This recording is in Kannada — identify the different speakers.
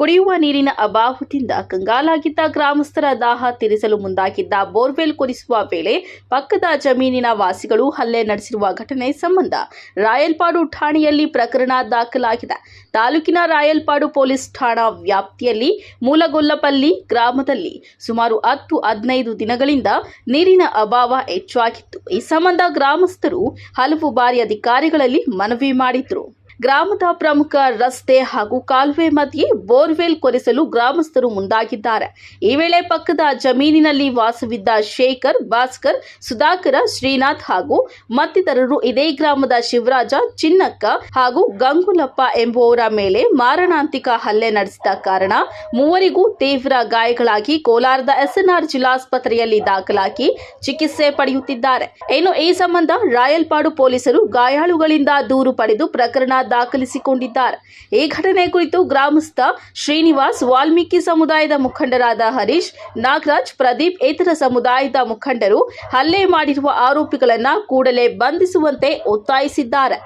Speaker 1: ಕುಡಿಯುವ ನೀರಿನ ಅಭಾವದಿಂದ ಕಂಗಾಲಾಗಿದ್ದ ಗ್ರಾಮಸ್ಥರ ದಾಹ ತೀರಿಸಲು ಮುಂದಾಗಿದ್ದ ಬೋರ್ವೆಲ್ ಕೊರಿಸುವ ವೇಳೆ ಪಕ್ಕದ ಜಮೀನಿನ ವಾಸಿಗಳು ಹಲ್ಲೆ ನಡೆಸಿರುವ ಘಟನೆ ಸಂಬಂಧ ರಾಯಲ್ಪಾಡು ಠಾಣೆಯಲ್ಲಿ ಪ್ರಕರಣ ದಾಖಲಾಗಿದೆ. ತಾಲೂಕಿನ ರಾಯಲ್ಪಾಡು ಪೊಲೀಸ್ ಠಾಣಾ ವ್ಯಾಪ್ತಿಯಲ್ಲಿ ಮೂಲಗೊಲ್ಲಪಲ್ಲಿ ಗ್ರಾಮದಲ್ಲಿ ಸುಮಾರು ಹತ್ತು, ಹದಿನೈದು ದಿನಗಳಿಂದ ನೀರಿನ ಅಭಾವ ಹೆಚ್ಚಾಗಿತ್ತು. ಈ ಸಂಬಂಧ ಗ್ರಾಮಸ್ಥರು ಹಲವು ಬಾರಿ ಅಧಿಕಾರಿಗಳಲ್ಲಿ ಮನವಿ ಮಾಡಿದ್ರು. ಗ್ರಾಮದ ಪ್ರಮುಖ ರಸ್ತೆ ಹಾಗೂ ಕಾಲುವೆ ಮಧ್ಯೆ ಬೋರ್ವೆಲ್ ಕೊರೆಸಲು ಗ್ರಾಮಸ್ಥರು ಮುಂದಾಗಿದ್ದಾರೆ. ಈ ವೇಳೆ ಪಕ್ಕದ ಜಮೀನಿನಲ್ಲಿ ವಾಸವಿದ್ದ ಶೇಖರ್, ಭಾಸ್ಕರ್, ಸುಧಾಕರ, ಶ್ರೀನಾಥ್ ಹಾಗೂ ಮತ್ತಿತರರು ಇದೇ ಗ್ರಾಮದ ಶಿವರಾಜ, ಚಿನ್ನಕ್ಕ ಹಾಗೂ ಗಂಗುಲಪ್ಪ ಎಂಬುವವರ ಮೇಲೆ ಮಾರಣಾಂತಿಕ ಹಲ್ಲೆ ನಡೆಸಿದ ಕಾರಣ ಮೂವರಿಗೂ ತೀವ್ರ ಗಾಯಗಳಾಗಿ ಕೋಲಾರದ ಎಸ್ಎನ್ಆರ್ ಜಿಲ್ಲಾಸ್ಪತ್ರೆಯಲ್ಲಿ ದಾಖಲಾಗಿ ಚಿಕಿತ್ಸೆ ಪಡೆಯುತ್ತಿದ್ದಾರೆ. ಇನ್ನು ಈ ಸಂಬಂಧ ರಾಯಲ್ಪಾಡು ಪೊಲೀಸರು ಗಾಯಾಳುಗಳಿಂದ ದೂರು ಪಡೆದು ಪ್ರಕರಣ ದಾಖಲಿಸಿಕೊಂಡಿದ್ದಾರೆ. ಈ ಘಟನೆ ಕುರಿತು ಗ್ರಾಮಸ್ಥ ಶ್ರೀನಿವಾಸ್, ವಾಲ್ಮೀಕಿ ಸಮುದಾಯದ ಮುಖಂಡರಾದ ಹರೀಶ್, ನಾಗರಾಜ್, ಪ್ರದೀಪ್ ಇತರ ಸಮುದಾಯದ ಮುಖಂಡರು ಹಲ್ಲೆ ಮಾಡಿರುವ ಆರೋಪಿಗಳನ್ನು ಕೂಡಲೇ ಬಂಧಿಸುವಂತೆ ಒತ್ತಾಯಿಸಿದ್ದಾರೆ.